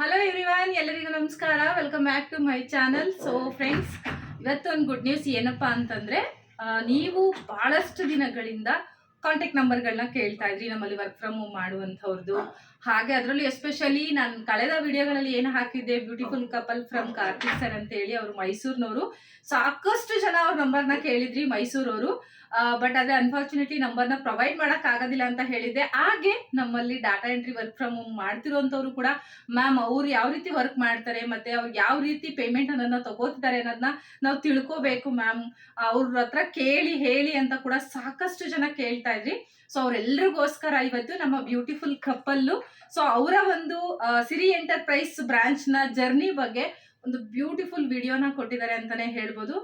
Hello everyone ಎಲ್ಲರಿಗೂ ನಮಸ್ಕಾರ. Welcome back to my channel so friends ಇವತ್ತು ಒಂದು ಗುಡ್ ನ್ಯೂಸ್ ಏನಪ್ಪಾ ಅಂತಂದ್ರೆ ನೀವು ಬಹಳಷ್ಟು ದಿನಗಳಿಂದ ಕಾಂಟ್ಯಾಕ್ಟ್ ನಂಬರ್ಗಳನ್ನ ಕೇಳ್ತಾ ಇದ್ರಿ, ನಮ್ಮಲ್ಲಿ ವರ್ಕ್ ಫ್ರಮ್ ಹೋಮ್ ಹಾಗೆ ಅದರಲ್ಲಿ ಎಸ್ಪೆಷಲಿ ನಾನು ಕಳೆದ ವಿಡಿಯೋಗಳಲ್ಲಿ ಏನು ಹಾಕಿದ್ದೆ beautiful couple from Karthik sir ಅಂತ ಹೇಳಿ ಅವರು ಮೈಸೂರಿನವರು. ಸಾಕಷ್ಟು ಜನ ಅವ್ರ ನಂಬರ್ನ ಕೇಳಿದ್ರಿ ಮೈಸೂರವರು. ಬಟ್ ಅದೇ ಅನ್ಫಾರ್ಚುನೇಟ್ಲಿ ನಂಬರ್ನ ಪ್ರೊವೈಡ್ ಮಾಡಕ್ ಆಗೋದಿಲ್ಲ ಅಂತ ಹೇಳಿದ್ದೆ. ಹಾಗೆ ನಮ್ಮಲ್ಲಿ data entry work from home ಮಾಡ್ತಿರೋಂಥವ್ರು ಕೂಡ ಮ್ಯಾಮ್ ಅವ್ರು ಯಾವ ರೀತಿ ವರ್ಕ್ ಮಾಡ್ತಾರೆ, ಮತ್ತೆ ಅವ್ರು ಯಾವ ರೀತಿ ಪೇಮೆಂಟ್ ಅನ್ನೋದನ್ನ ತಗೋತಿದ್ದಾರೆ ಅನ್ನೋದನ್ನ ನಾವು ತಿಳ್ಕೋಬೇಕು ಮ್ಯಾಮ್ ಅವ್ರ ಹತ್ರ ಕೇಳಿ, ಹೇಳಿ ಅಂತ ಕೂಡ ಸಾಕಷ್ಟು ಜನ ಕೇಳ್ತಾ ಇದ್ರಿ. ಸೊ ಅವ್ರೆಲ್ರಿಗೋಸ್ಕರ ಇವತ್ತು ನಮ್ಮ ಬ್ಯೂಟಿಫುಲ್ ಕಪ್ಪಲ್ಲು ಸೊ ಅವರ ಒಂದು ಸಿರಿ ಎಂಟರ್ಪ್ರೈಸ್ ಬ್ರಾಂಚ್ನ ಜರ್ನಿ ಬಗ್ಗೆ ಒಂದು ಬ್ಯೂಟಿಫುಲ್ ವಿಡಿಯೋನ ಕೊಟ್ಟಿದ್ದಾರೆ ಅಂತಾನೆ ಹೇಳ್ಬೋದು.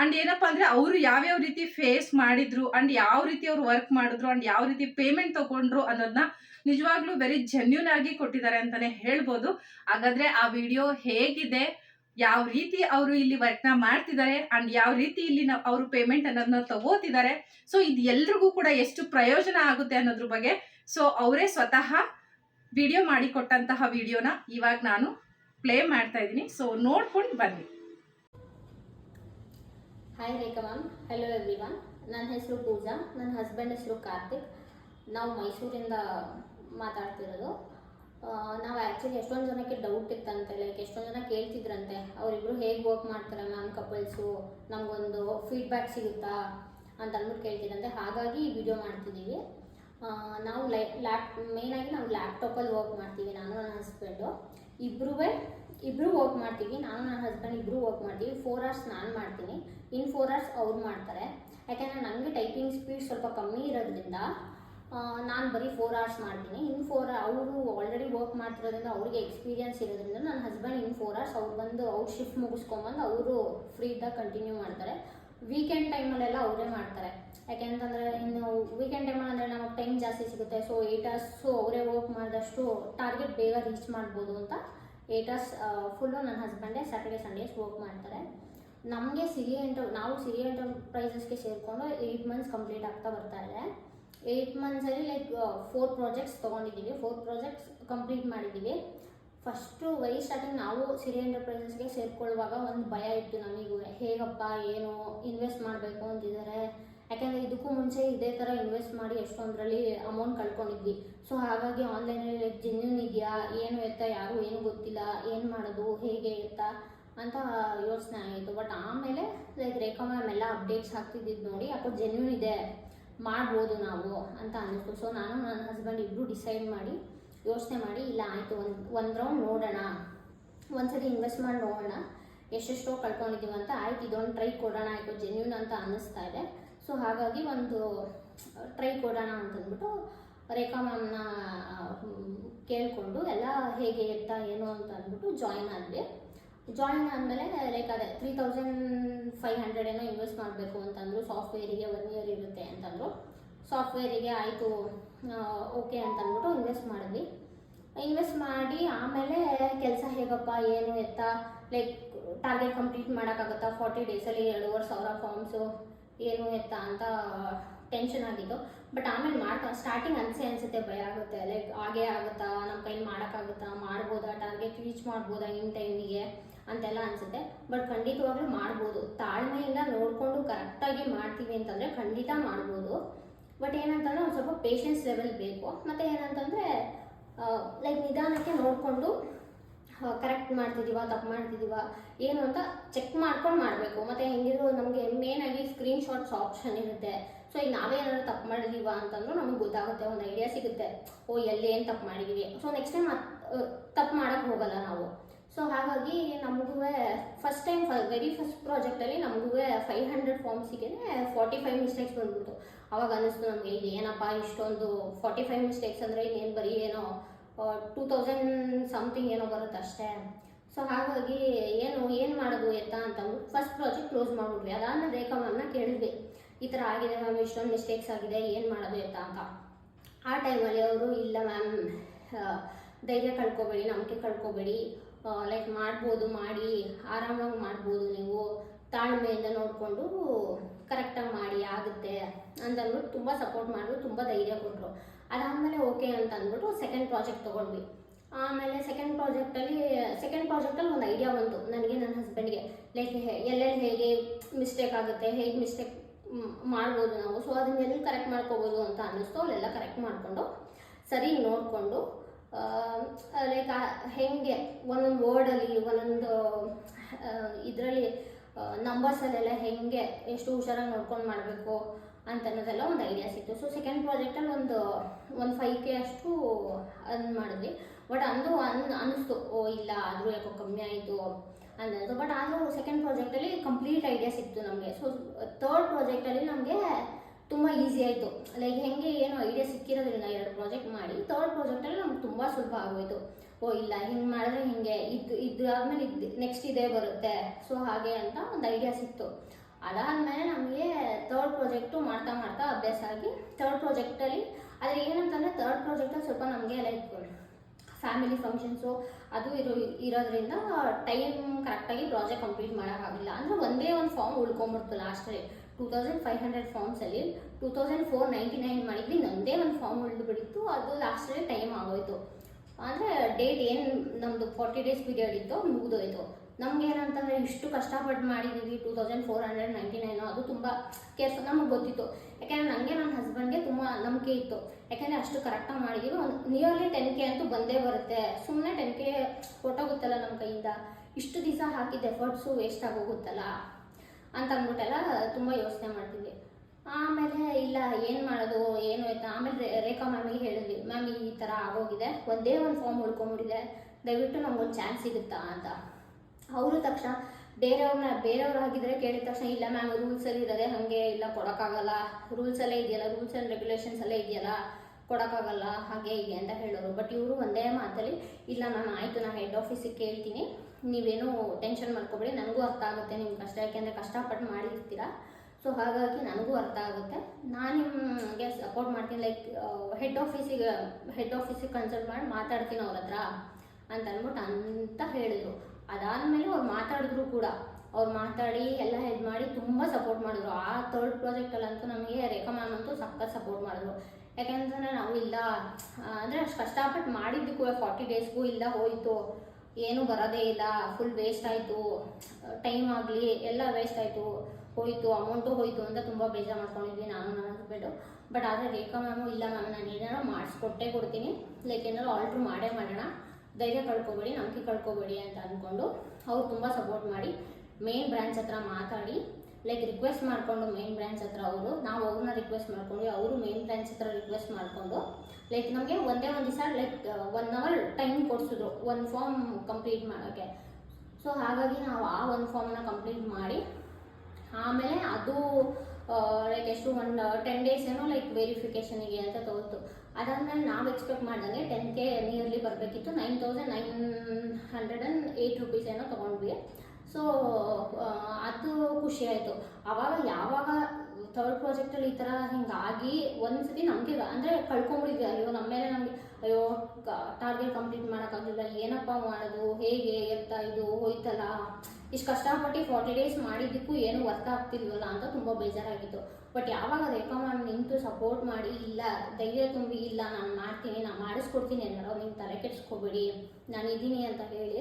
ಅಂಡ್ ಏನಪ್ಪಾ ಅಂದ್ರೆ ಅವರು ಯಾವ್ಯಾವ ರೀತಿ ಫೇಸ್ ಮಾಡಿದ್ರು ಅಂಡ್ ಯಾವ ರೀತಿ ಅವ್ರು ವರ್ಕ್ ಮಾಡಿದ್ರು ಅಂಡ್ ಯಾವ ರೀತಿ ಪೇಮೆಂಟ್ ತಗೊಂಡ್ರು ಅನ್ನೋದನ್ನ ನಿಜವಾಗ್ಲೂ ವೆರಿ ಜೆನ್ಯೂನ್ ಆಗಿ ಕೊಟ್ಟಿದ್ದಾರೆ ಅಂತಾನೆ ಹೇಳ್ಬೋದು. ಹಾಗಾದ್ರೆ ಆ ವಿಡಿಯೋ ಹೇಗಿದೆ, ಯಾವ ರೀತಿ ಅವರು ಇಲ್ಲಿ ವರ್ಕ್ನ ಮಾಡ್ತಿದ್ದಾರೆ ಅಂಡ್ ಯಾವ ರೀತಿ ಇಲ್ಲಿ ಅವರು ಪೇಮೆಂಟ್ ಅನ್ನೋದನ್ನ ತಗೋತಿದ್ದಾರೆ. ಸೊ ಇದು ಎಲ್ರಿಗೂ ಕೂಡ ಎಷ್ಟು ಪ್ರಯೋಜನ ಆಗುತ್ತೆ ಅನ್ನೋದ್ರ ಬಗ್ಗೆ. ಸೊ ಅವರೇ ಸ್ವತಃ ವಿಡಿಯೋ ಮಾಡಿ ಕೊಟ್ಟಂತಹ ವಿಡಿಯೋನ ಇವಾಗ ನಾನು ಪ್ಲೇ ಮಾಡ್ತಾ ಇದ್ದೀನಿ. ಸೊ ನೋಡ್ಕೊಂಡು ಬನ್ನಿ. Hi Rekha ma'am hello every ನನ್ನ ಹೆಸರು ಪೂಜಾ. ನನ್ನ ಹಸ್ಬೆಂಡ್ ಹೆಸರು ಕಾರ್ತಿಕ್. ನಾವು ಮೈಸೂರಿಂದ ಮಾತಾಡ್ತಿರೋದು. ನಾವು ಆ್ಯಕ್ಚುಲಿ ಎಷ್ಟೊಂದು ಜನಕ್ಕೆ ಡೌಟ್ ಇತ್ತಂತೆ ಲೈಕ್ ಎಷ್ಟೊಂದು ಜನ ಕೇಳ್ತಿದ್ರಂತೆ. ಅವರಿಬ್ರು ಹೇಗೆ ವರ್ಕ್ ಮಾಡ್ತಾರೆ ಮ್ಯಾಮ್ ಕಪಲ್ಸು ನಮಗೊಂದು ಫೀಡ್ಬ್ಯಾಕ್ ಸಿಗುತ್ತಾ ಅಂತ ಅಂದ್ಬಿಟ್ಟು ಕೇಳ್ತಿದ್ರಂತೆ. ಹಾಗಾಗಿ ವಿಡಿಯೋ ಮಾಡ್ತಿದ್ದೀವಿ. ನಾವು ಲೈ ಲ್ಯಾಪ್ ಮೇಯ್ನಾಗಿ ನಾವು ಲ್ಯಾಪ್ಟಾಪಲ್ಲಿ ವರ್ಕ್ ಮಾಡ್ತೀವಿ, ನಾನು, ನನ್ನ ಹಸ್ಬೆಂಡು ಇಬ್ಬರೂ ಇಬ್ಬರು ವರ್ಕ್ ಮಾಡ್ತೀವಿ. ನಾನು, ನನ್ನ ಹಸ್ಬೆಂಡ್ ಇಬ್ಬರು ವರ್ಕ್ ಮಾಡ್ತೀವಿ. ಫೋರ್ ಅವರ್ಸ್ ನಾನು ಮಾಡ್ತೀನಿ. ಇನ್ ಫೋರ್ ಅವರ್ಸ್ ಅವ್ರು ಮಾಡ್ತಾರೆ. ಯಾಕೆಂದರೆ ನನಗೆ ಟೈಪಿಂಗ್ ಸ್ಪೀಡ್ ಸ್ವಲ್ಪ ಕಮ್ಮಿ ಇರೋದ್ರಿಂದ ನಾನು ಬರೀ ಫೋರ್ ಅವರ್ಸ್ ಮಾಡ್ತೀನಿ. ಇನ್ ಫೋರ್ ಅವರು ಆಲ್ರೆಡಿ ವರ್ಕ್ ಮಾಡ್ತಿರೋದ್ರಿಂದ ಅವ್ರಿಗೆ ಎಕ್ಸ್ಪೀರಿಯನ್ಸ್ ಇರೋದ್ರಿಂದ ನನ್ನ ಹಸ್ಬೆಂಡ್ ಇನ್ ಫೋರ್ ಅವರ್ಸ್ ಅವ್ರು ಬಂದು, ಅವ್ರು ಶಿಫ್ಟ್ ಮುಗಿಸ್ಕೊಂಬಂದು ಅವರು ಫ್ರೀ ಇದ್ದಾಗ ಕಂಟಿನ್ಯೂ ಮಾಡ್ತಾರೆ. ವೀಕೆಂಡ್ ಟೈಮಲ್ಲೆಲ್ಲ ಅವರೇ ಮಾಡ್ತಾರೆ. ಯಾಕೆಂತಂದರೆ ಇನ್ನು ವೀಕೆಂಡ್ ಟೈಮಲ್ಲಿ ಅಂದರೆ ನಮಗೆ ಟೈಮ್ ಜಾಸ್ತಿ ಸಿಗುತ್ತೆ. ಸೊ ಏಟ್ ಅವರ್ಸು ಅವರೇ ವರ್ಕ್ ಮಾಡಿದಷ್ಟು ಟಾರ್ಗೆಟ್ ಬೇಗ ರೀಚ್ ಮಾಡ್ಬೋದು ಅಂತ ಏಟ್ ಅವರ್ಸ್ ಫುಲ್ಲು ನನ್ನ ಹಸ್ಬೆಂಡೇ ಸ್ಯಾಟರ್ಡೆ ಸಂಡೇಸ್ ವರ್ಕ್ ಮಾಡ್ತಾರೆ. ನಮಗೆ ಸಿರಿ ಎಂಟರ್ ನಾವು ಸಿರಿ ಎಂಟರ್ಪ್ರೈಸಸ್ಗೆ ಸೇರಿಕೊಂಡು ಏಯ್ಟ್ ಮಂತ್ಸ್ ಕಂಪ್ಲೀಟ್ ಆಗ್ತಾ ಬರ್ತಾ ಇದೆ. ಏಯ್ಟ್ ಮಂತ್ಸಲ್ಲಿ ಲೈಕ್ ಫೋರ್ ಪ್ರಾಜೆಕ್ಟ್ಸ್ ತೊಗೊಂಡಿದ್ದೀವಿ. ಫೋರ್ ಪ್ರಾಜೆಕ್ಟ್ಸ್ ಕಂಪ್ಲೀಟ್ ಮಾಡಿದ್ದೀವಿ. ಫಸ್ಟು ವೈ ಸ್ಟಾರ್ಟಿಂಗ್ ನಾವು ಸಿರಿ ಎಂಟರ್ಪ್ರೈಸಸ್ಗೆ ಸೇರ್ಕೊಳ್ಳುವಾಗ ಒಂದು ಭಯ ಇತ್ತು ನಮಗೂ. ಹೇಗಪ್ಪ, ಏನು ಇನ್ವೆಸ್ಟ್ ಮಾಡಬೇಕು ಅಂತಿದ್ದಾರೆ. ಯಾಕೆಂದರೆ ಇದಕ್ಕೂ ಮುಂಚೆ ಇದೇ ಥರ ಇನ್ವೆಸ್ಟ್ ಮಾಡಿ ಎಷ್ಟೊಂದರಲ್ಲಿ ಅಮೌಂಟ್ ಕಳ್ಕೊಂಡಿದ್ವಿ. ಸೊ ಹಾಗಾಗಿ ಆನ್ಲೈನಲ್ಲಿ ಜೆನ್ಯೂನ್ ಇದೆಯಾ, ಏನು ಎತ್ತ, ಯಾರು ಏನು ಗೊತ್ತಿಲ್ಲ, ಏನು ಮಾಡೋದು, ಹೇಗೆ ಎತ್ತ ಅಂತ ಯೋಚನೆ ಆಗಿತ್ತು. ಬಟ್ ಆಮೇಲೆ ಲೈಕ್ ರೇಖಾ ಮ್ಯಾಮ್ ಎಲ್ಲ ಅಪ್ಡೇಟ್ಸ್ ಹಾಕ್ತಿದ್ದಿದ್ದು ನೋಡಿ ಯಾಕೋ ಜೆನ್ಯೂನ್ ಇದೆ, ಮಾಡ್ಬೋದು ನಾವು ಅಂತ ಅನ್ನಿಸ್ತು. ಸೊ ನಾನು, ನನ್ನ ಹಸ್ಬೆಂಡ್ ಇಬ್ಬರು ಡಿಸೈಡ್ ಮಾಡಿ ಯೋಚನೆ ಮಾಡಿ, ಇಲ್ಲ ಆಯಿತು, ಒಂದು ಒಂದು ರೌಂಡ್ ನೋಡೋಣ. ಒಂದ್ಸರಿ ಇನ್ವೆಸ್ಟ್ ಮಾಡಿ ನೋಡೋಣ. ಎಷ್ಟೆಷ್ಟೋ ಕಳ್ಕೊಂಡಿದ್ದೀವಿ ಅಂತ ಆಯ್ತು, ಇದೊಂದು ಟ್ರೈ ಕೊಡೋಣ, ಆಯಿತು ಜೆನ್ಯೂನ್ ಅಂತ ಅನ್ನಿಸ್ತಾ ಇದೆ. ಸೊ ಹಾಗಾಗಿ ಒಂದು ಟ್ರೈ ಕೊಡೋಣ ಅಂತಂದ್ಬಿಟ್ಟು ರೇಖಾ ಮ್ಯಾಮ್ನ ಕೇಳಿಕೊಂಡು ಎಲ್ಲ ಹೇಗೆ ಎತ್ತ ಏನು ಅಂತ ಅಂದ್ಬಿಟ್ಟು ಜಾಯಿನ್ ಆದ್ವಿ. ಜಾಯಿನ್ ಆದಮೇಲೆ ಲೈಕ್ ಅದೇ ತ್ರೀ ತೌಸಂಡ್ ಫೈವ್ ಹಂಡ್ರೆಡ್ ಏನೋ ಇನ್ವೆಸ್ಟ್ ಮಾಡಬೇಕು ಅಂತಂದರು ಸಾಫ್ಟ್ವೇರಿಗೆ ಒನ್ ಇಯರ್ ಇರುತ್ತೆ ಅಂತಂದರು. ಸಾಫ್ಟ್ವೇರಿಗೆ ಆಯಿತು ಓಕೆ ಅಂತಂದ್ಬಿಟ್ಟು ಇನ್ವೆಸ್ಟ್ ಮಾಡಿದ್ವಿ. ಇನ್ವೆಸ್ಟ್ ಮಾಡಿ ಆಮೇಲೆ ಕೆಲಸ ಹೇಗಪ್ಪ, ಏನು ಎತ್ತ? ಲೈಕ್ ಟಾರ್ಗೆಟ್ ಕಂಪ್ಲೀಟ್ ಮಾಡೋಕ್ಕಾಗುತ್ತಾ? ಫಾರ್ಟಿ ಡೇಸಲ್ಲಿ ಎರಡೂವರೆ ಸಾವಿರ ಫಾರ್ಮ್ಸು ಏನು ಎತ್ತ ಅಂತ ಟೆನ್ಷನ್ ಆಗಿತ್ತು ಬಟ್ ಆಮೇಲೆ ಮಾಡ್ತಾ ಸ್ಟಾರ್ಟಿಂಗ್ ಅನಿಸೇ ಅನಿಸುತ್ತೆ, ಭಯ ಆಗುತ್ತೆ. ಲೈಕ್ ಹಾಗೆ ಆಗುತ್ತಾ? ನಮ್ಮ ಕೈಲಿ ಮಾಡೋಕ್ಕಾಗುತ್ತಾ? ಮಾಡ್ಬೋದಾ? ಟಾರ್ಗೆಟ್ ರೀಚ್ ಮಾಡ್ಬೋದಾ ಇನ್ ಟೈಮಿಗೆ ಅಂತೆಲ್ಲ ಅನಿಸುತ್ತೆ. ಬಟ್ ಖಂಡಿತವಾಗ್ಲೂ ಮಾಡ್ಬೋದು. ತಾಳ್ಮೆಯಿಂದ ನೋಡಿಕೊಂಡು ಕರೆಕ್ಟಾಗಿ ಮಾಡ್ತೀವಿ ಅಂತಂದರೆ ಖಂಡಿತ ಮಾಡ್ಬೋದು. ಬಟ್ ಏನಂತಂದ್ರೆ ಒಂದು ಸ್ವಲ್ಪ ಪೇಷನ್ಸ್ ಲೆವೆಲ್ ಬೇಕು. ಮತ್ತು ಏನಂತಂದರೆ ಲೈಕ್ ನಿಧಾನಕ್ಕೆ ನೋಡಿಕೊಂಡು ಕರೆಕ್ಟ್ ಮಾಡ್ತಿದ್ದೀವ ತಪ್ಪು ಮಾಡ್ತಿದ್ದೀವ ಏನು ಅಂತ ಚೆಕ್ ಮಾಡ್ಕೊಂಡು ಮಾಡಬೇಕು. ಮತ್ತು ಹೆಂಗಿದ್ರು ನಮಗೆ ಮೇನಾಗಿ ಸ್ಕ್ರೀನ್ ಶಾಟ್ಸ್ ಆಪ್ಷನ್ ಇರುತ್ತೆ. ಸೊ ಈಗ ನಾವೇನಾದ್ರು ತಪ್ಪು ಮಾಡಿದೀವ ಅಂತಂದ್ರೂ ನಮಗೆ ಗೊತ್ತಾಗುತ್ತೆ, ಒಂದು ಐಡಿಯಾ ಸಿಗುತ್ತೆ. ಓ, ಎಲ್ಲಿ ಏನು ತಪ್ಪು ಮಾಡಿದ್ದೀವಿ ಸೊ ನೆಕ್ಸ್ಟ್ ಟೈಮ್ ತಪ್ಪು ಮಾಡೋಕ್ಕೆ ಹೋಗಲ್ಲ ನಾವು. ಸೊ ಹಾಗಾಗಿ ನಮಗೂ ಫಸ್ಟ್ ಟೈಮ್ ವೆರಿ ಫಸ್ಟ್ ಪ್ರಾಜೆಕ್ಟಲ್ಲಿ ನಮಗೂ ಫೈವ್ ಹಂಡ್ರೆಡ್ ಫಾರ್ಮ್ಸಿಗೆ ಫಾರ್ಟಿ ಫೈವ್ ಮಿಸ್ಟೇಕ್ಸ್ ಬಂದ್ಬಿಡ್ತು. ಅವಾಗ ಅನ್ನಿಸ್ತು ನಮಗೆ ಇದು ಏನಪ್ಪ ಇಷ್ಟೊಂದು ಫಾರ್ಟಿ ಫೈವ್ ಮಿಸ್ಟೇಕ್ಸ್ ಅಂದರೆ ಇನ್ನೇನು ಬರೀ ಏನೋ ಟೂ ತೌಸಂಡ್ ಸಮಥಿಂಗ್ ಏನೋ ಬರುತ್ತೆ ಅಷ್ಟೇ. ಸೊ ಹಾಗಾಗಿ ಏನು ಏನು ಮಾಡೋದು ಎತ್ತ ಅಂತಂದು ಫಸ್ಟ್ ಪ್ರಾಜೆಕ್ಟ್ ಕ್ಲೋಸ್ ಮಾಡಿಬಿಟ್ವಿ. ಅದಾದಮೇಲೆ ರೇಖಾ ಮ್ಯಾಮ್ನ ಕೇಳಿದ್ವಿ. ಈ ಥರ ಆಗಿದೆ ಮ್ಯಾಮ್ ಇಷ್ಟೊಂದು ಮಿಸ್ಟೇಕ್ಸ್ ಆಗಿದೆ, ಏನು ಮಾಡೋದು ಎತ್ತ ಅಂತ. ಆ ಟೈಮಲ್ಲಿ ಅವರು, ಇಲ್ಲ ಮ್ಯಾಮ್ ಧೈರ್ಯ ಕಳ್ಕೊಬೇಡಿ, ನಂಬಿಕೆ ಕಳ್ಕೊಬೇಡಿ. ಲೈಕ್ ಮಾಡ್ಬೋದು, ಮಾಡಿ, ಆರಾಮಾಗಿ ಮಾಡ್ಬೋದು ನೀವು. ತಾಳ್ಮೆಯಿಂದ ನೋಡಿಕೊಂಡು ಕರೆಕ್ಟಾಗಿ ಮಾಡಿ, ಆಗುತ್ತೆ ಅಂತಂದ್ಬಿಟ್ಟು ತುಂಬ ಸಪೋರ್ಟ್ ಮಾಡಿದ್ರು, ತುಂಬ ಧೈರ್ಯ ಕೊಟ್ಟರು ಅದಾದಮೇಲೆ ಓಕೆ ಅಂತ ಅಂದ್ಬಿಟ್ಟು ಸೆಕೆಂಡ್ ಪ್ರಾಜೆಕ್ಟ್ ತೊಗೊಂಡ್ವಿ. ಆಮೇಲೆ ಸೆಕೆಂಡ್ ಪ್ರಾಜೆಕ್ಟಲ್ಲಿ ಸೆಕೆಂಡ್ ಪ್ರಾಜೆಕ್ಟಲ್ಲಿ ಒಂದು ಐಡಿಯಾ ಬಂತು. ನನಗೆ ನನ್ನ ಹಸ್ಬೆಂಡ್ಗೆ ಲೈಕ್ ಎಲ್ಲೆಲ್ಲಿ ಹೇಗೆ ಮಿಸ್ಟೇಕ್ ಆಗುತ್ತೆ, ಹೇಗೆ ಮಿಸ್ಟೇಕ್ ಮಾಡ್ಬೋದು ನಾವು. ಸೊ ಅದನ್ನೆಲ್ಲ ಕರೆಕ್ಟ್ ಮಾಡ್ಕೋಬೋದು ಅಂತ ಅನ್ನಿಸ್ತು. ಅಲ್ಲೆಲ್ಲ ಕರೆಕ್ಟ್ ಮಾಡಿಕೊಂಡು, ಸರಿ ನೋಡಿಕೊಂಡು ಲೈಕ್ ಹೇಗೆ ಒಂದೊಂದು ವರ್ಡಲ್ಲಿ ಒಂದೊಂದು ಇದರಲ್ಲಿ ನಂಬರ್ಸಲ್ಲೆಲ್ಲ ಹೇಗೆ ಎಷ್ಟು ಹುಷಾರಾಗಿ ನೋಡ್ಕೊಂಡು ಮಾಡಬೇಕು ಅಂತ ಅನ್ನೋದೆಲ್ಲ ಒಂದು ಐಡಿಯಾ ಸಿಕ್ತು. ಸೊ ಸೆಕೆಂಡ್ ಪ್ರಾಜೆಕ್ಟಲ್ಲಿ ಒಂದು ಒಂದು ಫೈವ್ ಕೆ ಅಷ್ಟು ಅನ್ ಮಾಡಿದ್ವಿ. ಬಟ್ ಅಂದು ಅನ್ ಅನ್ನಿಸ್ತು ಓ, ಇಲ್ಲ, ಆದರೂ ಯಾಕೋ ಕಮ್ಮಿ ಆಯಿತು ಅನ್ನೋದು. ಬಟ್ ಆದರೂ ಸೆಕೆಂಡ್ ಪ್ರಾಜೆಕ್ಟಲ್ಲಿ ಕಂಪ್ಲೀಟ್ ಐಡಿಯಾ ಸಿಕ್ತು ನಮಗೆ. ಸೊ ತರ್ಡ್ ಪ್ರಾಜೆಕ್ಟಲ್ಲಿ ನಮಗೆ ತುಂಬ ಈಸಿ ಆಯಿತು. ಲೈಕ್ ಹೆಂಗೆ ಏನು ಐಡಿಯಾ ಸಿಕ್ಕಿರೋದ್ರಿಂದ ಎರಡು ಪ್ರಾಜೆಕ್ಟ್ ಮಾಡಿ ತರ್ಡ್ ಪ್ರಾಜೆಕ್ಟಲ್ಲಿ ನಮ್ಗೆ ತುಂಬ ಸುಲಭ ಆಗೋಯಿತು. ಓ, ಇಲ್ಲ, ಹಿಂಗೆ ಮಾಡಿದ್ರೆ ಹಿಂಗೆ, ಇದು ಆದಮೇಲೆ ಇದು ನೆಕ್ಸ್ಟ್ ಇದೇ ಬರುತ್ತೆ. ಸೊ ಹಾಗೆ ಅಂತ ಒಂದು ಐಡಿಯಾ ಸಿಕ್ತು. ಅದಾದಮೇಲೆ ನಮಗೆ ಅಭ್ಯಾಸ ಆಗಿ ತರ್ಡ್ ಪ್ರಾಜೆಕ್ಟಲ್ಲಿ ಆದರೆ ಏನಂತಂದರೆ ತರ್ಡ್ ಪ್ರಾಜೆಕ್ಟಲ್ಲಿ ಸ್ವಲ್ಪ ನಮಗೆ ಲೈಕ್ ಫ್ಯಾಮಿಲಿ ಫಂಕ್ಷನ್ಸು ಅದು ಇರೋ ಇರೋದ್ರಿಂದ ಟೈಮ್ ಕರೆಕ್ಟಾಗಿ ಪ್ರಾಜೆಕ್ಟ್ ಕಂಪ್ಲೀಟ್ ಮಾಡೋಕ್ಕಾಗಿಲ್ಲ ಅಂದರೆ ಒಂದೇ ಒಂದು ಫಾರ್ಮ್ ಉಳ್ಕೊಂಬಿಡ್ತು ಲಾಸ್ಟಲ್ಲಿ two thousand five hundred ಫಾರ್ಮ್ಸಲ್ಲಿ two thousand four ninety nine ಮಾಡಿದ್ವಿ. ಒಂದೇ ಒಂದು ಫಾರ್ಮ್ ಉಳಿದುಬಿಡಿತ್ತು ಅದು ಲಾಸ್ಟಲ್ಲಿ ಟೈಮ್ ಆಗೋಯ್ತು. ಅಂದರೆ ಡೇಟ್ ಏನು ನಮ್ಮದು ಫಾರ್ಟಿ ಡೇಸ್ ಪೀರಿಯಡ್ ಇತ್ತು ಮುಗಿದೋಯ್ತು. ನಮ್ಗೆ ಏನಂತಂದರೆ ಇಷ್ಟು ಕಷ್ಟಪಟ್ಟು ಮಾಡಿದೀವಿ two thousand four hundred ninety nine ಅದು ತುಂಬ ಕೇರ್ಫುಲ್ ನಮಗೆ ಗೊತ್ತಿತ್ತು. ಯಾಕೆಂದರೆ ನನಗೆ ನನ್ನ ಹಸ್ಬೆಂಡ್ಗೆ ತುಂಬ ನಂಬಿಕೆ ಇತ್ತು. ಯಾಕೆಂದರೆ ಅಷ್ಟು ಕರೆಕ್ಟಾಗಿ ಮಾಡಿದ್ದೀವಿ ಒಂದು ನಿಯರ್ಲಿ ಟೆನ್ ಕೆ ಅಂತೂ ಬಂದೇ ಬರುತ್ತೆ. ಸುಮ್ಮನೆ ಟೆನ್ ಕೆ ಹೊಟ್ಟೋಗುತ್ತಲ್ಲ ನಮ್ಮ ಕೈಯಿಂದ. ಇಷ್ಟು ದಿವಸ ಹಾಕಿದ ಎಫರ್ಟ್ಸು ವೇಸ್ಟ್ ಆಗೋಗುತ್ತಲ್ಲ ಅಂತ ಅಂದ್ಬಿಟ್ಟೆಲ್ಲ ತುಂಬ ಯೋಚನೆ ಮಾಡ್ತೀವಿ ಆಮೇಲೆ ಇಲ್ಲ, ಏನು ಮಾಡೋದು, ಏನು ಆಯ್ತಾ? ಆಮೇಲೆ ರೇಖಾ ಮ್ಯಾಮಿಗೆ ಹೇಳಿದ್ವಿ, ಮ್ಯಾಮ್, ಈ ಥರ ಆಗೋಗಿದೆ. ಒಂದೇ ಒಂದು ಫಾರ್ಮ್ ಉಳ್ಕೊಂಬಿಟ್ಟಿದೆ ದಯವಿಟ್ಟು ನಮ್ಗೊಂದು ಚಾನ್ಸ್ ಸಿಗುತ್ತಾ? ಅಂತ. ಅವರು ತಕ್ಷಣ, ಬೇರೆಯವ್ರನ್ನ, ಬೇರೆಯವ್ರು ಹಾಗಿದ್ರೆ ಕೇಳಿದ ತಕ್ಷಣ, ಇಲ್ಲ ಮ್ಯಾಮ್ ರೂಲ್ಸಲ್ಲಿ ಇರೋದೆ ಹಾಗೆ, ಇಲ್ಲ ಕೊಡೋಕ್ಕಾಗಲ್ಲ. ರೂಲ್ಸಲ್ಲೇ ಇದೆಯಲ್ಲ ರೂಲ್ಸ್ ಆ್ಯಂಡ್ ರೆಗ್ಯುಲೇಷನ್ಸ್ ಎಲ್ಲ ಇದೆಯಲ್ಲ, ಕೊಡೋಕ್ಕಾಗಲ್ಲ, ಹಾಗೆ ಹೀಗೆ ಅಂತ ಹೇಳೋರು. ಬಟ್ ಇವರು ಒಂದೇ ಮಾತಲ್ಲಿ, ಇಲ್ಲ ಮ್ಯಾಮ್ ಆಯಿತು ನಾನು ಹೆಡ್ ಆಫೀಸಿಗೆ ಕೇಳ್ತೀನಿ. ನೀವೇನು ಟೆನ್ಷನ್ ಮಾಡ್ಕೊಬೇಡಿ, ನನಗೂ ಅರ್ಥ ಆಗುತ್ತೆ ನಿಮ್ಮ ಕಷ್ಟ. ಯಾಕೆಂದರೆ ಕಷ್ಟಪಟ್ಟು ಮಾಡಿರ್ತೀರ? ಸೊ ಹಾಗಾಗಿ ನನಗೂ ಅರ್ಥ ಆಗುತ್ತೆ. ನಾನು ನಿಮಗೆ ಸಪೋರ್ಟ್ ಮಾಡ್ತೀನಿ ಲೈಕ್ ಹೆಡ್ ಆಫೀಸಿಗೆ ಹೆಡ್ ಆಫೀಸಿಗೆ ಕನ್ಸಲ್ಟ್ ಮಾಡಿ ಮಾತಾಡ್ತೀನಿ ಅವ್ರ ಹತ್ರ ಅಂತ ಅಂದ್ಬಿಟ್ಟು ಅಂತ ಹೇಳಿದರು. ಅದಾದಮೇಲೆ ಅವ್ರು ಮಾತಾಡಿದ್ರು ಕೂಡ. ಅವ್ರು ಮಾತಾಡಿ ಎಲ್ಲ ಇದು ಮಾಡಿ ತುಂಬ ಸಪೋರ್ಟ್ ಮಾಡಿದ್ರು. ಆ ಥರ್ಡ್ ಪ್ರಾಜೆಕ್ಟಲ್ಲಂತೂ ನಮಗೆ ರೇಖಾ ಮ್ಯಾಮ್ ಅಂತೂ ಸಖತ್ ಸಪೋರ್ಟ್ ಮಾಡಿದ್ರು. ಯಾಕೆಂತಂದರೆ ನಾವು ಇಲ್ಲ ಅಂದರೆ ಅಷ್ಟು ಕಷ್ಟಪಟ್ಟು ಮಾಡಿದ್ದು ಕೂಡ ಫಾರ್ಟಿ ಡೇಸ್ಗೂ ಇಲ್ಲ ಹೋಯಿತು. ಏನೂ ಬರೋದೇ ಇಲ್ಲ. ಫುಲ್ ವೇಸ್ಟ್ ಆಯಿತು. ಟೈಮ್ ಆಗಲಿ ಎಲ್ಲ ವೇಸ್ಟ್ ಆಯಿತು. ಹೋಯಿತು ಅಮೌಂಟು ಹೋಯಿತು ಅಂತ ತುಂಬ ಬೇಜಾರು ಮಾಡ್ಕೊಂಡಿದ್ವಿ ನಾನು, ನನ್ನ ಬಟ್ ಆದರೆ ರೇಖಾ ಮ್ಯಾಮು ಇಲ್ಲ ಮ್ಯಾಮ್ ನಾನು ಏನಾರು ಮಾಡಿಸ್ಕೊಟ್ಟೇ ಕೊಡ್ತೀನಿ. ಲೈಕ್ ಏನಾರು ಆಲ್ಟ್ರು ಮಾಡೇ ಮಾಡೋಣ. ಧೈರ್ಯ ಕಳ್ಕೊಬೇಡಿ, ನಂಬಿಕೆ ಕಳ್ಕೊಬೇಡಿ ಅಂತ ಅಂದ್ಕೊಂಡು ಅವ್ರು ತುಂಬ ಸಪೋರ್ಟ್ ಮಾಡಿ ಮೇನ್ ಬ್ರ್ಯಾಂಚ್ ಹತ್ರ ಮಾತಾಡಿ ಲೈಕ್ ರಿಕ್ವೆಸ್ಟ್ ಮಾಡಿಕೊಂಡು ಮೇನ್ ಬ್ರ್ಯಾಂಚ್ ಹತ್ರ ಅವರು, ನಾವು ಅವ್ರನ್ನ ರಿಕ್ವೆಸ್ಟ್ ಮಾಡ್ಕೊಂಡು, ಅವರು ಮೇನ್ ಬ್ರ್ಯಾಂಚ್ ಹತ್ರ ರಿಕ್ವೆಸ್ಟ್ ಮಾಡಿಕೊಂಡು ಲೈಕ್ ನಮಗೆ ಒಂದೇ ಒಂದು ದಿವಸ ಲೈಕ್ ಒನ್ ಅವರ್ ಟೈಮ್ ಕೊಡಿಸಿದ್ರು ಒಂದು ಫಾರ್ಮ್ ಕಂಪ್ಲೀಟ್ ಮಾಡೋಕ್ಕೆ ಸೊ ಹಾಗಾಗಿ ನಾವು ಆ ಒಂದು ಫಾರ್ಮ್ನ ಕಂಪ್ಲೀಟ್ ಮಾಡಿ, ಆಮೇಲೆ ಅದು ಲೈಕ್ ಎಷ್ಟು, ಒಂದು ಟೆನ್ ಡೇಸ್ ಏನೋ ಲೈಕ್ ವೆರಿಫಿಕೇಷನಿಗೆ ಅಂತ ತಗೋತು ಅದಾದ್ಮೇಲೆ ನಾವು ಎಕ್ಸ್ಪೆಕ್ಟ್ ಮಾಡ್ದಂಗೆ ಟೆನ್ ಕೆ ನಿಯರ್ಲಿ ಬರಬೇಕಿತ್ತು. Nine thousand nine hundred and eight rupees ಏನೋ ತೊಗೊಂಡ್ವಿ. ಸೊ ಅದು ಖುಷಿ ಆಯಿತು. ಆವಾಗ ಯಾವಾಗ ಥರ್ಡ್ ಪ್ರಾಜೆಕ್ಟಲ್ಲಿ ಈ ಥರ ಹಿಂಗಾಗಿ ಒಂದು ಸತಿ ನಮಗೆ ಅಂದರೆ ಕಳ್ಕೊಂಬಿಟ್ಟಿದ್ವಿ ಅಯ್ಯೋ ನಮ್ಮ ಮೇಲೆ ನಮಗೆ ಅಯ್ಯೋ ಟಾರ್ಗೆಟ್ ಕಂಪ್ಲೀಟ್ ಮಾಡೋಕ್ಕಾಗಲಿಲ್ಲ ಏನಪ್ಪ ಮಾಡೋದು? ಹೇಗೆ? ಎತ್ತ ಇದು? ಹೋಯ್ತಲ್ಲ? ಇಷ್ಟು ಕಷ್ಟಪಟ್ಟು ಫಾರ್ಟಿ ಡೇಸ್ ಮಾಡಿದ್ದಕ್ಕೂ ಏನು ವರ್ಕ್ ಆಗ್ತಿಲ್ವಲ್ಲ ಅಂತ ತುಂಬ ಬೇಜಾರಾಗಿತ್ತು. ಬಟ್ ಯಾವಾಗ ರೇಖಾ ಮ್ಯಾಮ್ ನಿಂತು ಸಪೋರ್ಟ್ ಮಾಡಿ, ಇಲ್ಲ, ಧೈರ್ಯ ತುಂಬಿ, ಇಲ್ಲ, ನಾನು ಮಾಡ್ತೀನಿ, ನಾನು ಮಾಡಿಸ್ಕೊಡ್ತೀನಿ ಅನ್ನೋ ನೀವು ತಲೆ ಕೆಡಿಸ್ಕೋಬೇಡಿ, ನಾನು ಇದ್ದೀನಿ ಅಂತ ಹೇಳಿ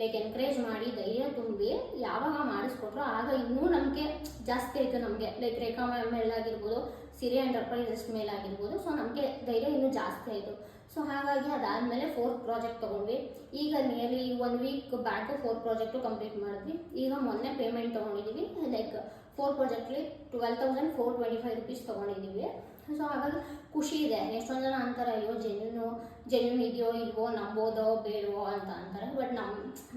ಲೈಕ್ ಎನ್ಕರೇಜ್ ಮಾಡಿ, ಧೈರ್ಯ ತುಂಬಿ ಯಾವಾಗ ಮಾಡಿಸ್ಕೊಟ್ರು ಆಗ ಇನ್ನೂ ನಮಗೆ ಜಾಸ್ತಿ ಆಯಿತು ನಮಗೆ. ಲೈಕ್ ರೇಖಾ ಮ್ಯಾಮ್ ಮೇಲಾಗಿರ್ಬೋದು ಸಿರಿ ಎಂಟರ್ಪ್ರೈಸಸ್ ಮೇಲಾಗಿರ್ಬೋದು ಸೊ ನಮಗೆ ಧೈರ್ಯ ಇನ್ನೂ ಜಾಸ್ತಿ ಆಯಿತು. ಸೊ ಹಾಗಾಗಿ ಅದಾದಮೇಲೆ ಫೋರ್ತ್ ಪ್ರಾಜೆಕ್ಟ್ ತೊಗೊಂಡ್ವಿ. ಈಗ nearly one week back four project complete ಮಾಡಿದ್ವಿ. ಈಗ ಮೊನ್ನೆ ಪೇಮೆಂಟ್ ತೊಗೊಂಡಿದ್ದೀವಿ like four ಪ್ರಾಜೆಕ್ಟ್ಲಿ twelve thousand four twenty five rupees ತೊಗೊಂಡಿದ್ದೀವಿ ಸೊ ಹಾಗಾಗಿ ಖುಷಿ ಇದೆ. ಎಷ್ಟೊಂದು ಜನ ಅಂತಾರೆ, ಅಯ್ಯೋ ಜೆನ್ಯೂನು ಜೆನ್ಯೂನ್ ಇದೆಯೋ, ಇಲ್ವೋ, ನಂಬೋದೋ, ಬೇಡವೋ ಅಂತ ಅಂತಾರೆ. ಬಟ್ ನಮ್ಮ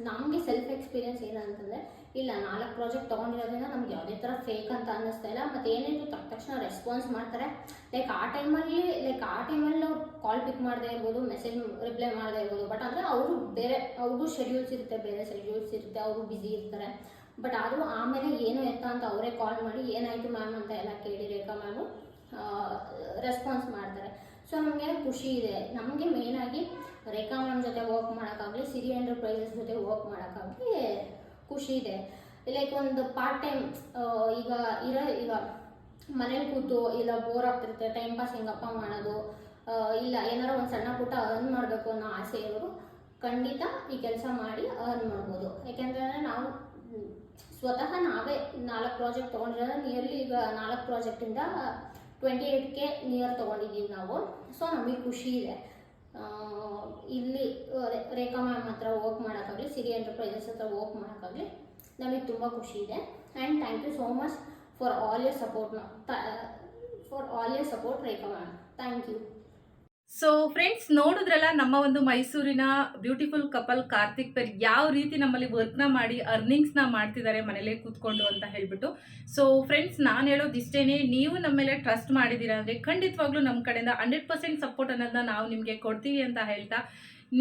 ನಮಗೆ ಸೆಲ್ಫ್ ಎಕ್ಸ್ಪೀರಿಯನ್ಸ್ ಏನಂತಂದರೆ ಇಲ್ಲ, ನಾಲ್ಕು ಪ್ರಾಜೆಕ್ಟ್ ತೊಗೊಂಡಿರೋದ್ರಿಂದ ನಮ್ಗೆ ಯಾವುದೇ ಥರ ಫೇಕ್ ಅಂತ ಅನ್ನಿಸ್ತಾ ಇಲ್ಲ. ಮತ್ತು ಏನೇನು ತಕ್ಕ ತಕ್ಷಣ ರೆಸ್ಪಾನ್ಸ್ ಮಾಡ್ತಾರೆ. ಲೈಕ್ ಆ ಟೈಮಲ್ಲಿ ಲೈಕ್ ಆ ಟೈಮಲ್ಲಿ ಅವ್ರು ಕಾಲ್ ಪಿಕ್ ಮಾಡದೇ ಇರ್ಬೋದು ಮೆಸೇಜ್ ರಿಪ್ಲೈ ಮಾಡದೇ ಇರ್ಬೋದು. ಬಟ್ ಅಂದರೆ ಅವರು ಬೇರೆ, ಅವ್ರಿಗೂ ಶೆಡ್ಯೂಲ್ಸ್ ಇರುತ್ತೆ, ಬೇರೆ ಶೆಡ್ಯೂಲ್ಸ್ ಇರುತ್ತೆ, ಅವರು ಬ್ಯುಸಿ ಇರ್ತಾರೆ. ಬಟ್ ಆದರೂ ಆಮೇಲೆ ಏನು ಎತ್ತ ಅಂತ ಅವರೇ ಕಾಲ್ ಮಾಡಿ, ಏನಾಯಿತು ಮ್ಯಾಮ್ ಅಂತ ಎಲ್ಲ ಕೇಳಿ ರೇಖಾ ಮ್ಯಾಮು ರೆಸ್ಪಾನ್ಸ್ ಮಾಡ್ತಾರೆ. ಸೊ ನಮಗೆ ಖುಷಿ ಇದೆ. ನಮಗೆ ಮೇಯ್ನಾಗಿ ರೇಖಾ ಮ್ಯಾಮ್ ಜೊತೆ ವರ್ಕ್ ಮಾಡೋಕ್ಕಾಗಲಿ ಸಿರಿ ಎಂಟರ್ಪ್ರೈಸಸ್ ಜೊತೆ ವರ್ಕ್ ಮಾಡೋಕ್ಕಾಗಲಿ ಖುಷಿ ಇದೆ. ಲೈಕ್ ಒಂದು ಪಾರ್ಟ್ ಟೈಮ್ ಈಗ ಇರೋ, ಈಗ ಮನೇಲಿ ಕೂತು ಇಲ್ಲ ಬೋರ್ ಆಗ್ತಿರುತ್ತೆ ಟೈಮ್ ಪಾಸ್ ಹೆಂಗಪ್ಪ ಮಾಡೋದು ಇಲ್ಲ ಏನಾರ ಒಂದು ಸಣ್ಣ ಪುಟ್ಟ ಅರ್ನ್ ಮಾಡಬೇಕು ಅನ್ನೋ ಆಸೆ ಇರೋರು ಖಂಡಿತ ಈ ಕೆಲಸ ಮಾಡಿ ಅರ್ನ್ ಮಾಡ್ಬೋದು. ಯಾಕೆಂದರೆ ನಾವು ಸ್ವತಃ ನಾವೇ ನಾಲ್ಕು ಪ್ರಾಜೆಕ್ಟ್ ತೊಗೊಂಡಿರೋದ್ರೆ ನಿಯರ್ಲಿ ಈಗ ನಾಲ್ಕು ಪ್ರಾಜೆಕ್ಟಿಂದ ಟ್ವೆಂಟಿ ಏಯ್ಟ್ ಕೆ ನಿಯರ್ ತೊಗೊಂಡಿದ್ದೀವಿ ನಾವು. ಸೊ ನಮಗೆ ಖುಷಿ ಇದೆ. ಇಲ್ಲಿ ರೇಖಾ ಮ್ಯಾಮ್ ಹತ್ರ ವರ್ಕ್ ಮಾಡೋಕ್ಕಾಗಲಿ, ಸಿರಿ ಎಂಟರ್ಪ್ರೈಸಸ್ ಹತ್ರ ವರ್ಕ್ ಮಾಡೋಕ್ಕಾಗಲಿ ನಮಗೆ ತುಂಬ ಖುಷಿ ಇದೆ. And thank you so much for all your support for all your support Rekha ma'am. Thank you so friends ನೋಡಿದ್ರಲ್ಲ ನಮ್ಮ ಒಂದು ಮೈಸೂರಿನ ಬ್ಯೂಟಿಫುಲ್ ಕಪಲ್ ಕಾರ್ತಿಕ್ ಪೇರ್ ಯಾವ ರೀತಿ ನಮ್ಮಲ್ಲಿ ವರ್ಕ್ನ ಮಾಡಿ ಅರ್ನಿಂಗ್ಸ್ನ ಮಾಡ್ತಿದ್ದಾರೆ ಮನೇಲೇ ಕೂತ್ಕೊಂಡು ಅಂತ ಹೇಳ್ಬಿಟ್ಟು. ಸೊ ಫ್ರೆಂಡ್ಸ್ ನಾನು ಹೇಳೋದು ಇಷ್ಟೇ ನೀವು ನಮ್ಮ ಮೇಲೆ ಟ್ರಸ್ಟ್ ಮಾಡಿದ್ದೀರಾ ಅಂದರೆ ಖಂಡಿತವಾಗ್ಲೂ ನಮ್ಮ ಕಡೆಯಿಂದ ಹಂಡ್ರೆಡ್ ಪರ್ಸೆಂಟ್ ಸಪೋರ್ಟ್ ಅನ್ನೋದನ್ನ ನಾವು ನಿಮಗೆ ಕೊಡ್ತೀವಿ ಅಂತ ಹೇಳ್ತಾ.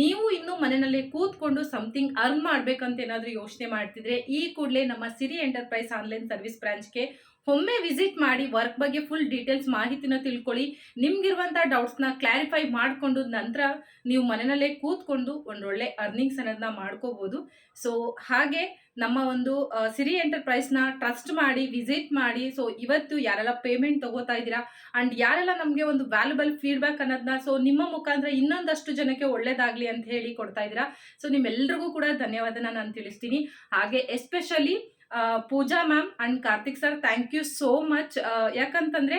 ನೀವು ಇನ್ನು ಮನೆಯಲ್ಲಿ ಕೂತ್ಕೊಂಡು ಸಮಥಿಂಗ್ ಅರ್ನ್ ಮಾಡ್ಬೇಕಂತ ಏನಾದರೂ ಯೋಚನೆ ಮಾಡ್ತಿದ್ರೆ, ಈ ಕೂಡಲೇ ನಮ್ಮ ಸಿರಿ ಎಂಟರ್ಪ್ರೈಸ್ ಆನ್ಲೈನ್ ಸರ್ವಿಸ್ ಬ್ರಾಂಚ್ಗೆ ಒಮ್ಮೆ ವಿಸಿಟ್ ಮಾಡಿ ವರ್ಕ್ ಬಗ್ಗೆ ಫುಲ್ ಡೀಟೇಲ್ಸ್ ಮಾಹಿತಿನ ತಿಳ್ಕೊಳ್ಳಿ. ನಿಮ್ಗಿರುವಂಥ ಡೌಟ್ಸ್ನ ಕ್ಲಾರಿಫೈ ಮಾಡಿಕೊಂಡು ನಂತರ ನೀವು ಮನೆಯಲ್ಲೇ ಕೂತ್ಕೊಂಡು ಒಂದೊಳ್ಳೆ ಅರ್ನಿಂಗ್ಸ್ ಅನ್ನೋದನ್ನ ಮಾಡ್ಕೋಬಹುದು ಸೊ ಹಾಗೆ ನಮ್ಮ ಒಂದು ಸಿರಿ ಎಂಟರ್ಪ್ರೈಸ್ನ ಟ್ರಸ್ಟ್ ಮಾಡಿ ವಿಸಿಟ್ ಮಾಡಿ ಸೊ ಇವತ್ತು ಯಾರೆಲ್ಲ ಪೇಮೆಂಟ್ ತಗೋತಾ ಇದ್ದೀರಾ? ಅಂಡ್ ಯಾರೆಲ್ಲ ನಮಗೆ ಒಂದು ವ್ಯಾಲ್ಯೂಬಲ್ ಫೀಡ್ಬ್ಯಾಕ್ ಅನ್ನೋದನ್ನ ಸೊ ನಿಮ್ಮ ಮುಖಾಂತರ ಇನ್ನೊಂದಷ್ಟು ಜನಕ್ಕೆ ಒಳ್ಳೇದಾಗಲಿ ಅಂತ ಹೇಳಿ ಕೊಡ್ತಾ ಇದ್ದೀರಾ? ಸೊ ನಿಮ್ಮೆಲ್ಲರಿಗೂ ಕೂಡ ಧನ್ಯವಾದನ ನಾನು ತಿಳಿಸ್ತೀನಿ. ಹಾಗೆ especially Pooja ma'am and Karthik sir thank you so much ಯಾಕಂತಂದ್ರೆ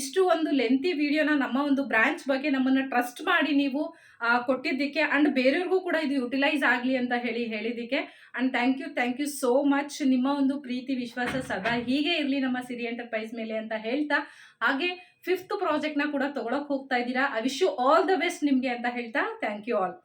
ಇಷ್ಟು ಒಂದು ಲೆಂತಿ ವಿಡಿಯೋನ ನಮ್ಮ ಒಂದು ಬ್ರಾಂಚ್ ಬಗ್ಗೆ ನಮ್ಮನ್ನು ಟ್ರಸ್ಟ್ ಮಾಡಿ ನೀವು ಕೊಟ್ಟಿದ್ದಕ್ಕೆ ಅಂಡ್ ಬೇರೆಯವ್ರಿಗೂ ಕೂಡ ಇದು ಯುಟಿಲೈಸ್ ಆಗಲಿ ಅಂತ ಹೇಳಿ ಹೇಳಿದ್ದಕ್ಕೆ. And thank you thank you so much ನಿಮ್ಮ ಒಂದು ಪ್ರೀತಿ, ವಿಶ್ವಾಸ ಸದಾ ಹೀಗೆ ಇರಲಿ ನಮ್ಮ ಸಿರಿ ಎಂಟರ್ಪ್ರೈಸ್ ಮೇಲೆ ಅಂತ ಹೇಳ್ತಾ. ಹಾಗೆ ಫಿಫ್ತ್ ಪ್ರಾಜೆಕ್ಟ್ನ ಕೂಡ ತಗೊಳಕ್ ಹೋಗ್ತಾ ಇದ್ದೀರಾ. I wish you all the best ನಿಮಗೆ ಅಂತ ಹೇಳ್ತಾ. Thank you all